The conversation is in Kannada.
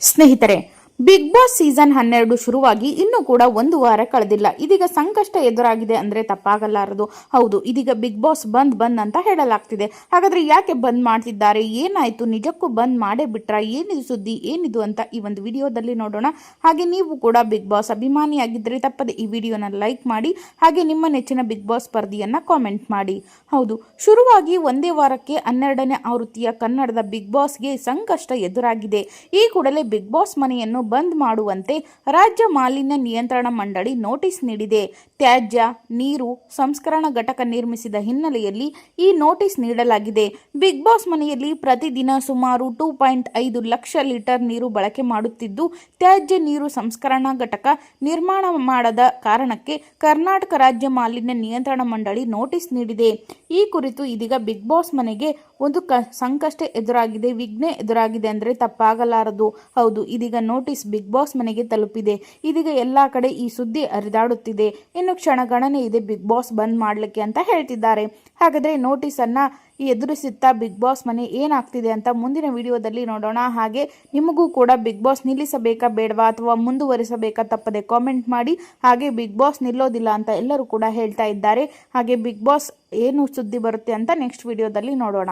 ಸ್ನೇಹಿತರೆ ಬಿಗ್ ಬಾಸ್ ಸೀಸನ್ ಹನ್ನೆರಡು ಶುರುವಾಗಿ ಇನ್ನೂ ಕೂಡ ಒಂದು ವಾರ ಕಳೆದಿಲ್ಲ. ಇದೀಗ ಸಂಕಷ್ಟ ಎದುರಾಗಿದೆ ಅಂದ್ರೆ ತಪ್ಪಾಗಲಾರದು. ಹೌದು, ಇದೀಗ ಬಿಗ್ ಬಾಸ್ ಬಂದ್ ಬಂದ್ ಅಂತ ಹೇಳಲಾಗ್ತಿದೆ. ಹಾಗಾದ್ರೆ ಯಾಕೆ ಬಂದ್ ಮಾಡ್ತಿದ್ದಾರೆ? ಏನಾಯ್ತು? ನಿಜಕ್ಕೂ ಬಂದ್ ಮಾಡೇ ಬಿಟ್ರ? ಏನಿದು ಸುದ್ದಿ? ಏನಿದು ಅಂತ ಈ ಒಂದು ವಿಡಿಯೋದಲ್ಲಿ ನೋಡೋಣ. ಹಾಗೆ ನೀವು ಕೂಡ ಬಿಗ್ ಬಾಸ್ ಅಭಿಮಾನಿಯಾಗಿದ್ದರೆ ತಪ್ಪದೆ ಈ ವಿಡಿಯೋನ ಲೈಕ್ ಮಾಡಿ, ಹಾಗೆ ನಿಮ್ಮ ನೆಚ್ಚಿನ ಬಿಗ್ ಬಾಸ್ ಸ್ಪರ್ಧೆಯನ್ನು ಕಾಮೆಂಟ್ ಮಾಡಿ. ಹೌದು, ಶುರುವಾಗಿ ಒಂದೇ ವಾರಕ್ಕೆ ಹನ್ನೆರಡನೇ ಆವೃತ್ತಿಯ ಕನ್ನಡದ ಬಿಗ್ ಬಾಸ್ಗೆ ಸಂಕಷ್ಟ ಎದುರಾಗಿದೆ. ಈ ಕೂಡಲೇ ಬಿಗ್ ಬಾಸ್ ಮನೆಯನ್ನು ಬಂದ್ ಮಾಡುವಂತೆ ರಾಜ್ಯ ಮಾಲಿನ್ಯ ನಿಯಂತ್ರಣ ಮಂಡಳಿ ನೋಟಿಸ್ ನೀಡಿದೆ. ತ್ಯಾಜ್ಯ, ನೀರು, ಸಂಸ್ಕರಣಾ ಘಟಕ ನಿರ್ಮಿಸಿದ ಹಿನ್ನೆಲೆಯಲ್ಲಿ ಈ ನೋಟಿಸ್ ನೀಡಲಾಗಿದೆ. ಬಿಗ್ ಬಾಸ್ ಮನೆಯಲ್ಲಿ ಪ್ರತಿದಿನ ಸುಮಾರು ಟೂ ಪಾಯಿಂಟ್ ಐದು ಲಕ್ಷ ಲೀಟರ್ ನೀರು ಬಳಕೆ ಮಾಡುತ್ತಿದ್ದು, ತ್ಯಾಜ್ಯ, ನೀರು, ಸಂಸ್ಕರಣಾ ಘಟಕ ನಿರ್ಮಾಣ ಮಾಡದ ಕಾರಣಕ್ಕೆ ಕರ್ನಾಟಕ ರಾಜ್ಯ ಮಾಲಿನ್ಯ ನಿಯಂತ್ರಣ ಮಂಡಳಿ ನೋಟಿಸ್ ನೀಡಿದೆ. ಈ ಕುರಿತು ಇದೀಗ ಬಿಗ್ ಬಾಸ್ ಮನೆಗೆ ಒಂದು ಸಂಕಷ್ಟ ಎದುರಾಗಿದೆ, ವಿಘ್ನೆ ಎದುರಾಗಿದೆ ಅಂದರೆ ತಪ್ಪಾಗಲಾರದು. ಹೌದು, ಇದೀಗ ನೋಟಿಸ್ ಬಿಗ್ ಬಾಸ್ ಮನೆಗೆ ತಲುಪಿದೆ. ಇದೀಗ ಎಲ್ಲ ಕಡೆ ಈ ಸುದ್ದಿ ಹರಿದಾಡುತ್ತಿದೆ. ಇನ್ನು ಕ್ಷಣಗಣನೆ ಇದೆ ಬಿಗ್ ಬಾಸ್ ಬಂದ್ ಮಾಡಲಿಕ್ಕೆ ಅಂತ ಹೇಳ್ತಿದ್ದಾರೆ. ಹಾಗಾದ್ರೆ ನೋಟಿಸ್ ನೋಟಿಸನ್ನು ಎದುರಿಸುತ್ತಾ ಬಿಗ್ ಬಾಸ್ ಮನೆ ಏನಾಗ್ತಿದೆ ಅಂತ ಮುಂದಿನ ವಿಡಿಯೋದಲ್ಲಿ ನೋಡೋಣ. ಹಾಗೆ ನಿಮಗೂ ಕೂಡ ಬಿಗ್ ಬಾಸ್ ನಿಲ್ಲಿಸಬೇಕಾ ಬೇಡವಾ ಅಥವಾ ಮುಂದುವರಿಸಬೇಕಾ ತಪ್ಪದೆ ಕಾಮೆಂಟ್ ಮಾಡಿ. ಹಾಗೆ ಬಿಗ್ ಬಾಸ್ ನಿಲ್ಲೋದಿಲ್ಲ ಅಂತ ಎಲ್ಲರೂ ಕೂಡ ಹೇಳ್ತಾ ಇದ್ದಾರೆ. ಹಾಗೆ ಬಿಗ್ ಬಾಸ್ ಏನು ಸುದ್ದಿ ಬರುತ್ತೆ ಅಂತ ನೆಕ್ಸ್ಟ್ ವಿಡಿಯೋದಲ್ಲಿ ನೋಡೋಣ.